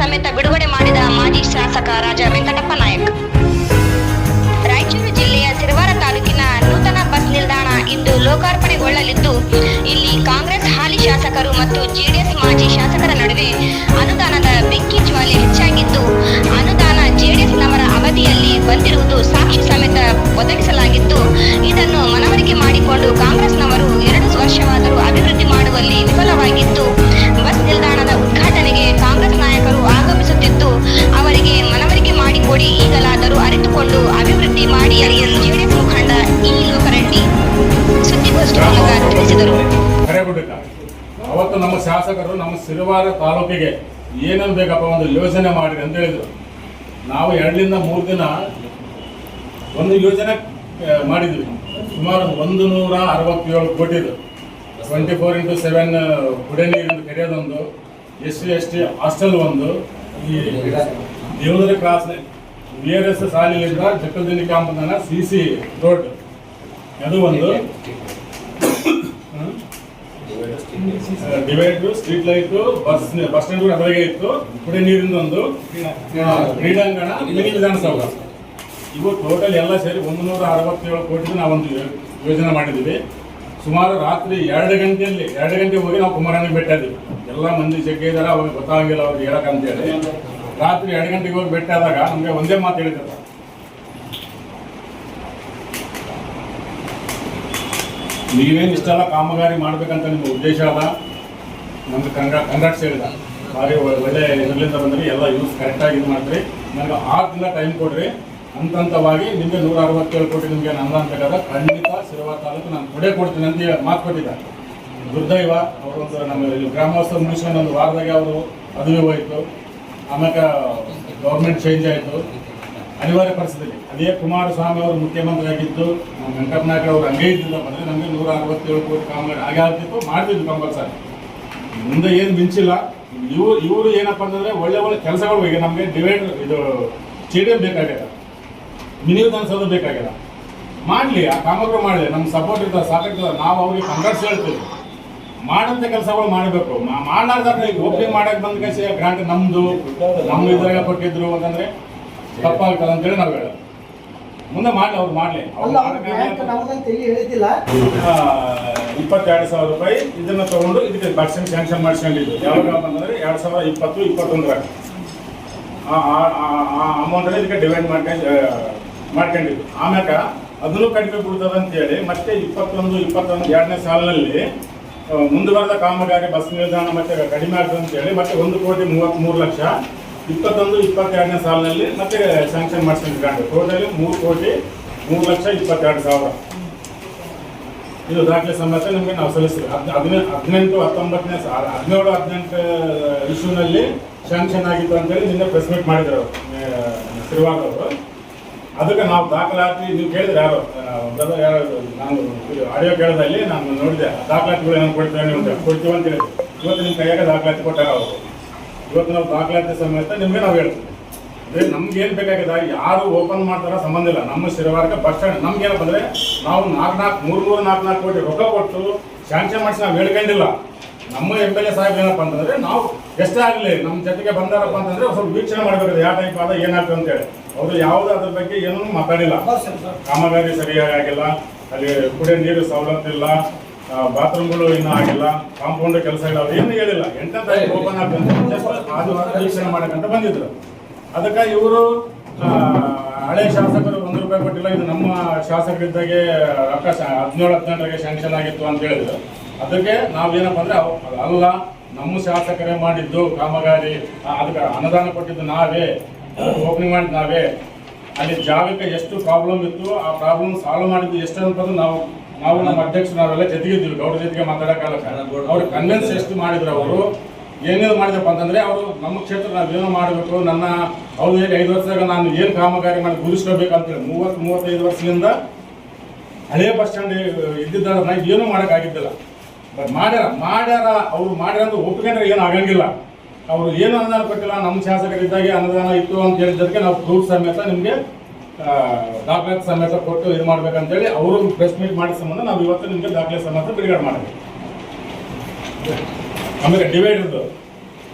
ಸಮೇತ ಬಿಡುಗಡೆ ಮಾಡಿದ ಮಾಜಿ ಶಾಸಕ ರಾಜ ವೆಂಕಟಪ್ಪ ನಾಯಕ್. ರಾಯಚೂರು ಜಿಲ್ಲೆಯ ಸಿರವಾರ ತಾಲೂಕಿನ ನೂತನ ಬಸ್ ನಿಲ್ದಾಣ ಇಂದು ಲೋಕಾರ್ಪಣೆಗೊಳ್ಳಲಿದ್ದು, ಇಲ್ಲಿ ಕಾಂಗ್ರೆಸ್ ಹಾಲಿ ಶಾಸಕರು ಮತ್ತು ಜೆಡಿಎಸ್ ಮಾಜಿ ಶಾಸಕರ ನಡುವೆ ಅನುದಾನದ ಬೆಂಕಿ ಜ್ವಾಲೆ ಹೆಚ್ಚಾಗಿದ್ದು, ಅನುದಾನ ಜೆಡಿಎಸ್ನವರ ಅವಧಿಯಲ್ಲಿ ಬಂದಿರುವುದು ಸಾಕ್ಷಿ ಸಮೇತ ಒದಗಿಸಲಾಗಿದ್ದು, ಇದನ್ನು ಮನವರಿಕೆ ಮಾಡಿಕೊಂಡು ಕಾಂಗ್ರೆಸ್ನವರು ಅವತ್ತು ನಮ್ಮ ಶಾಸಕರು ನಮ್ಮ ಸಿರುವಾರ ತಾಲೂಕಿಗೆ ಏನೇನು ಬೇಕಪ್ಪ ಒಂದು ಯೋಜನೆ ಮಾಡಿರಿ ಅಂತ ಹೇಳಿದ್ರು. ನಾವು ಎರಡರಿಂದ ಮೂರು ದಿನ ಒಂದು ಯೋಜನೆ ಮಾಡಿದ್ವಿ. ಸುಮಾರು ಒಂದು ನೂರ ಅರವತ್ತೇಳು ಕೋಟಿದು. ಟ್ವೆಂಟಿ ಫೋರ್ ಇಂಟು ಸೆವೆನ್ ಕುಡಿಯ ನೀರಿನ ಕೆರೆಯೋದೊಂದು, S C, S T hostel ಒಂದು, ಈ Devanura cross B R S ಸಾಲಿನಿಂದ ಜಕ್ಕಲ್ದಿನಿ ಕ್ಯಾಂಪ್ ಸಿ ಸಿ ರೋಡ್, ಅದು ಒಂದು. Divide street light, bus bus stand ಕೂಡ ಅದರಾಗೆ ಇತ್ತು. ಕುಡಿಯ ನೀರಿಂದ ಒಂದು ಕ್ರೀಡಾಂಗಣ, ಮಿನಿ ವಿಧಾನಸೌಧ. ಇವು ಟೋಟಲ್ ಎಲ್ಲ ಸೇರಿ ಒಂದು ನೂರ ಅರವತ್ತೇಳು ಕೋಟಿ ನಾವೊಂದು ಯೋಜನೆ ಮಾಡಿದ್ದೀವಿ. ಸುಮಾರು ರಾತ್ರಿ ಎರಡು ಗಂಟೆಯಲ್ಲಿ, ಎರಡು ಗಂಟೆ ಹೋಗಿ ನಾವು ಕುಮಾರನಿಗೆ ಭೇಟಿ ಎಲ್ಲ ಮಂದಿ ಜಗ್ಗ ಇದ್ದಾರೆ ಅವ್ರಿಗೆ ಗೊತ್ತಾಗಿಲ್ಲ ಅವ್ರಿಗೆ ಹೇಳಕ್ಕಂತೇಳಿ ರಾತ್ರಿ ಎರಡು ಗಂಟೆಗೆ ಹೋಗಿ ಭೇಟಿ ಆದಾಗ ನಮಗೆ ಒಂದೇ ಮಾತು ಹೇಳಿದ್ರು. ನೀವೇನು ಇಷ್ಟೆಲ್ಲ ಕಾಮಗಾರಿ ಮಾಡ್ಬೇಕಂತ ನಿಮ್ಮ ಉದ್ದೇಶ ಅದ? ನಮ್ಗೆ ಕಂಗ್ರಾ ಕಂಗ್ರಾಟ್ಸ್ ಹೇಳಿದ ಭಾರಿ ಒಳ್ಳೆ ಇದರಿಂದ ಬಂದ್ರಿ, ಎಲ್ಲ ಯೂಸ್ ಕರೆಕ್ಟಾಗಿ ಇದು ಮಾಡ್ತೀರಿ ನನಗೆ ಆರು ದಿನ ಟೈಮ್ ಕೊಡ್ರಿ. ಹಂತ ಹಂತವಾಗಿ ನಿಮಗೆ ನೂರ ಅರವತ್ತೇಳು ಕೋಟಿ ನಿಮಗೆ ಅಂತ ಬೇಕಾದ ಖಂಡಿತ ಸಿರುವ ತಾಲೂಕು ನಾನು ಕೊಡೇ ಕೊಡ್ತೀನಿ ಅಂತ ಮಾತು ಕೊಟ್ಟಿದ್ದ. ದುರ್ದೈವ, ಅವರೊಂದು ನಮ್ಮ ಗ್ರಾಮೋತ್ಸವ ಮುಗಿಸ್ಕೊಂಡು ಒಂದು ವಾರದಾಗೆ ಅವರು ಮದುವೆ ಹೋಯಿತು. ಆಮೇಲೆ ಗೌರ್ಮೆಂಟ್ ಚೇಂಜ್ ಆಯಿತು. ಅನಿವಾರ್ಯ ಪರಿಸ್ಥಿತಿ ಅದೇ ಕುಮಾರಸ್ವಾಮಿ ಅವರು ಮುಖ್ಯಮಂತ್ರಿ ಆಗಿದ್ದು, ನಮ್ಮ ವೆಂಕಟ ನಾಯ್ಕ ಅವರು ಹಂಗೆ ಇದ್ದಿಲ್ಲ ಬಂದರೆ ನಮಗೆ ನೂರ ಅರವತ್ತೇಳು ಕೋಟಿ ಕಾಮಗಾರಿ ಹಾಗೆ ಆಗ್ತಿತ್ತು. ಮಾಡ್ತಿದ್ವಿ ಕಂಪಲ್ಸರಿ ಮುಂದೆ ಏನು ಮಿಂಚಿಲ್ಲ. ಇವರು ಇವರು ಏನಪ್ಪ ಅಂತಂದರೆ ಒಳ್ಳೆ ಒಳ್ಳೆ ಕೆಲಸಗಳು ಈಗ ನಮಗೆ ಡಿವೈಡ್, ಇದು ಸ್ಟೇಡಿಯಂ ಬೇಕಾಗ್ಯದ. ಮಿನಿ ವಿಧಾನಸೌಧ ಬೇಕಾಗ್ಯದ. ಮಾಡಲಿ, ಆ ಕಾಮಗಾರಿ ಮಾಡಲಿ. ನಮ್ಮ ಸಪೋರ್ಟ್ ಇರ್ತದೆ ಸಾಕಾಗ್ತದೆ ನಾವು ಅವ್ರಿಗೆ ಸಂಘರ್ಷ ಹೇಳ್ತೀವಿ. ಮಾಡಂತ ಕೆಲಸಗಳು ಮಾಡಬೇಕು. ಮಾಡಲಾರ್ದಾದ್ರೆ ಈಗ ಓಪನಿಂಗ್ ಮಾಡಕ್ಕೆ ಬಂದ ಕೆಲಸ ಗ್ರಾಂಟ್ ನಮ್ದು ನಮ್ಮ ಇದ್ರಾಗ ಕೊಟ್ಟಿದ್ರು ಅಂತಂದ್ರೆ ತಪ್ಪಾಗ್ತದೆ ಅಂತೇಳಿ ನಾವು ಹೇಳೋದು. ಮುಂದೆ ಮಾಡಲಿ ಅವ್ರು ಮಾಡಲಿ. ಇಪ್ಪತ್ತೆರಡು ಸಾವಿರ ರೂಪಾಯಿ ಇದನ್ನ ತಗೊಂಡು ಇದಕ್ಕೆ ಬಡ್ಸನ್ ಸ್ಯಾಂಕ್ಷನ್ ಮಾಡಿಸ್ಕೊಂಡಿದ್ದು. ಯಾವಾಗ ಅಂತಂದ್ರೆ ಎರಡ್ ಸಾವಿರ ಇಪ್ಪತ್ತು ಇಪ್ಪತ್ತೊಂದರ. ಆ ಅಮೌಂಟ್ ಇದಕ್ಕೆ ಡಿವೈಡ್ ಮಾಡ್ಕೊಂಡು ಮಾಡ್ಕೊಂಡಿದ್ದು. ಆಮ್ಯಾಗ ಅದನ್ನು ಕಡಿಮೆ ಬಿಡ್ತದೆ ಅಂತೇಳಿ ಮತ್ತೆ ಇಪ್ಪತ್ತೊಂದು ಇಪ್ಪತ್ತೊಂದು ಎರಡನೇ ಸಾಲಿನಲ್ಲಿ ಮುಂದುವರೆದ ಕಾಮಗಾರಿ ಬಸ್ ನಿಲ್ದಾಣ ಮತ್ತೆ ಕಡಿಮೆ ಆಗ್ತದೆ ಅಂತೇಳಿ ಮತ್ತೆ ಒಂದು ಕೋಟಿ ಮೂವತ್ತ್ಮೂರು ಲಕ್ಷ ಇಪ್ಪತ್ತೊಂದು, ಇಪ್ಪತ್ತೆರಡನೇ ಸಾಲಿನಲ್ಲಿ ಮತ್ತೆ ಸ್ಯಾಂಕ್ಷನ್ ಮಾಡಿಸ್ಕೊಂಡು ಟೋಟಲಿ ಮೂರು ಕೋಟಿ, ಮೂರು ಲಕ್ಷ ಇಪ್ಪತ್ತೆರಡು ಸಾವಿರ. ಇದು ದಾಖಲೆ ಸಮೇತ ನಿಮಗೆ ನಾವು ಸಲ್ಲಿಸ್ತೀವಿ ಹದ್- ಹದಿನೆ- ಹದಿನೆಂಟು, ಹತ್ತೊಂಬತ್ತನೇ ಸಾಲ ಹದಿನೇಳು, ಹದಿನೆಂಟು ಇಶ್ಯೂನಲ್ಲಿ ಸ್ಯಾಂಕ್ಷನ್ ಆಗಿತ್ತು ಅಂತೇಳಿ ನಿನ್ನೆ ಪ್ರೆಸ್ ಮೀಟ್ ಮಾಡಿದ್ರು ಅವರು. ಅದಕ್ಕೆ ನಾವು ದಾಖಲಾತಿ, ನೀವು ಕೇಳಿದ್ರೆ ಯಾರು ಯಾರು, ನಾನು ಆಡಿಯೋ ಕೇಳಿದಲ್ಲಿ ನಾನು ನೋಡಿದೆ. ದಾಖಲಾತಿಗಳು ಏನೋ ಕೊಡ್ತೇವೆ ನೀವು ಕೊಡ್ತೀವಿ ಅಂತ ಇವತ್ತು ನಿಮ್ಮ ಕೈಯಾಗ ದಾಖಲಾತಿ ಕೊಟ್ಟಾರ ಅವರು. ಇವತ್ತು ನಾವು ದಾಖಲಾತಿ ಸಮೇತ ನಿಮಗೆ ನಾವು ಹೇಳ್ತೀವಿ. ಅಂದ್ರೆ ನಮ್ಗೆ ಏನ್ ಬೇಕಾಗಿದೆ? ಯಾರು ಓಪನ್ ಮಾಡ್ತಾರ ಸಂಬಂಧ ಇಲ್ಲ. ನಮ್ಮ ಶಿರವಾರಕ್ಕೆ ಬಸ್ ಸ್ಟ್ಯಾಂಡ್ ನಮ್ಗೆ ಏನಪ್ಪ ಅಂದ್ರೆ ನಾವು ನಾಲ್ಕು ನಾಲ್ಕು ಮೂರು ಮೂರು ನಾಲ್ಕು ನಾಲ್ಕು ಕೋಟಿ ರೊಕ್ಕ ಕೊಟ್ಟು ಶಾಂಕ್ಷನ್ ಮಾಡಿಸಿ ನಾವು ಹೇಳ್ಕೊಂಡಿಲ್ಲ. ನಮ್ಮ ಎಂ ಎಲ್ ಎ ಸಾಹೇಬ್ ಏನಪ್ಪ ಅಂತಂದ್ರೆ ನಾವು ಎಷ್ಟೇ ಆಗಲಿ ನಮ್ಮ ಜೊತೆಗೆ ಬಂದಾರಪ್ಪ ಅಂತಂದ್ರೆ ಸ್ವಲ್ಪ ವೀಕ್ಷಣೆ ಮಾಡ್ಬೇಕು ಯಾವ ಟೈಪ್ ಆದ ಏನಾಗ್ತದೆ ಅಂತೇಳಿ. ಅವರು ಯಾವುದೇ ಅದ್ರ ಬಗ್ಗೆ ಏನೂ ಮಾತಾಡಿಲ್ಲ. ಕಾಮಗಾರಿ ಸರಿಯಾಗಿ ಆಗಿಲ್ಲ. ಅಲ್ಲಿ ಕುಡಿಯೋ ನೀರು ಸವಲತ್ತು ಇಲ್ಲ. ಬಾತ್ರೂಮ್ಗಳು ಇನ್ನೂ ಆಗಿಲ್ಲ ಕಾಂಪೌಂಡ್ ಕೆಲಸ ಇಲ್ಲ, ಅವ್ರು ಏನು ಹೇಳಿಲ್ಲ. ಎಂಟನೇ ತಾರೀಕು ಓಪನ್ ಆಗ್ತಂತ ಜಸ್ಟ್ ಆದಿವಾರ ಮಾಡಕಂತ ಬಂದಿದ್ರು. ಅದಕ್ಕೆ ಇವರು ಹಳೆ ಶಾಸಕರು ಒಂದು ರೂಪಾಯಿ ಕೊಟ್ಟಿಲ್ಲ, ಇದು ನಮ್ಮ ಶಾಸಕರಿದ್ದಾಗೆ ರೊಕ್ಕ ಹದಿನೇಳು, ಹದಿನೆಂಟರಿಗೆ ಶಾಂಕ್ಷನ್ ಆಗಿತ್ತು ಅಂತ ಹೇಳಿದ್ರು. ಅದಕ್ಕೆ ನಾವೇನಪ್ಪ ಅಂದ್ರೆ ಅದು ಅಲ್ಲ, ನಮ್ಮ ಶಾಸಕರೇ ಮಾಡಿದ್ದು ಕಾಮಗಾರಿ ಅದಕ್ಕೆ ಅನುದಾನ ಕೊಟ್ಟಿದ್ದು ನಾವೇ ಓಪನಿಂಗ್ ಮಾಡಿದ್ದು ನಾವೇ. ಅಲ್ಲಿ ಜಾಗಕ್ಕೆ ಎಷ್ಟು ಪ್ರಾಬ್ಲಮ್ ಇತ್ತು, ಆ ಪ್ರಾಬ್ಲಮ್ ಸಾಲ್ವ್ ಮಾಡಿದ್ದು ಎಷ್ಟು ಅನ್ನೋದು ನಾವು ನಾವು ನಮ್ಮ ಅಧ್ಯಕ್ಷರು ನಾವೆಲ್ಲ ಜೊತೆಗಿದ್ದೀವಿ ಗೌಡ ಜೊತೆಗೆ ಮಾತಾಡೋಕ್ಕಲ್ಲ ಅವ್ರು ಕನ್ವಿನ್ಸ್ ಎಷ್ಟು ಮಾಡಿದ್ರು ಅವರು ಏನೇನು ಮಾಡಿದಪ್ಪ ಅಂತಂದ್ರೆ ಅವರು ನಮ್ಮ ಕ್ಷೇತ್ರ ಏನೋ ಮಾಡಬೇಕು ನನ್ನ ಅವ್ರು ಏನು ಐದು ವರ್ಷದಾಗ ನಾನು ಏನು ಕಾಮಗಾರಿ ಮಾಡಿ ಗುರುಸ್ಕೋಬೇಕಂತೇಳಿ ಮೂವತ್ತು ಮೂವತ್ತೈದು ವರ್ಷದಿಂದ ಹಳೆ ಬಸ್ ಸ್ಟ್ಯಾಂಡ್ ಇದ್ದಿದ್ದಾರ ನಾವು ಏನೂ ಮಾಡೋಕ್ಕಾಗಿದ್ದಿಲ್ಲ ಬಟ್ ಮಾಡ್ಯಾರ ಮಾಡ್ಯಾರ ಅವ್ರು ಮಾಡ್ಯಾರ ಅಂತ ಒಪ್ಕೊಂಡ್ರೆ ಏನು ಆಗಂಗಿಲ್ಲ. ಅವರು ಏನು ಅನುದಾನ ಕೊಟ್ಟಿಲ್ಲ ನಮ್ಮ ಶಾಸಕರಿದ್ದಾಗೆ ಅನುದಾನ ಇತ್ತು ಅಂತ ಹೇಳಿದ್ದಕ್ಕೆ ನಾವು ಪ್ರೂಫ್ ಸಮೇತ ನಿಮಗೆ ದಾಖಲಾತಿ ಸಮೇತ ಕೊಟ್ಟು ಇದು ಮಾಡ್ಬೇಕಂತೇಳಿ ಅವರು ಪ್ರೆಸ್ ಮೀಟ್ ಮಾಡಿದ ಸಂಬಂಧ ನಾವು ಇವತ್ತು ನಿಮಗೆ ದಾಖಲೆ ಸಮೇತ ಬಿಡುಗಡೆ ಮಾಡಬೇಕು ಆಮೇಲೆ ಡಿವೈಡ್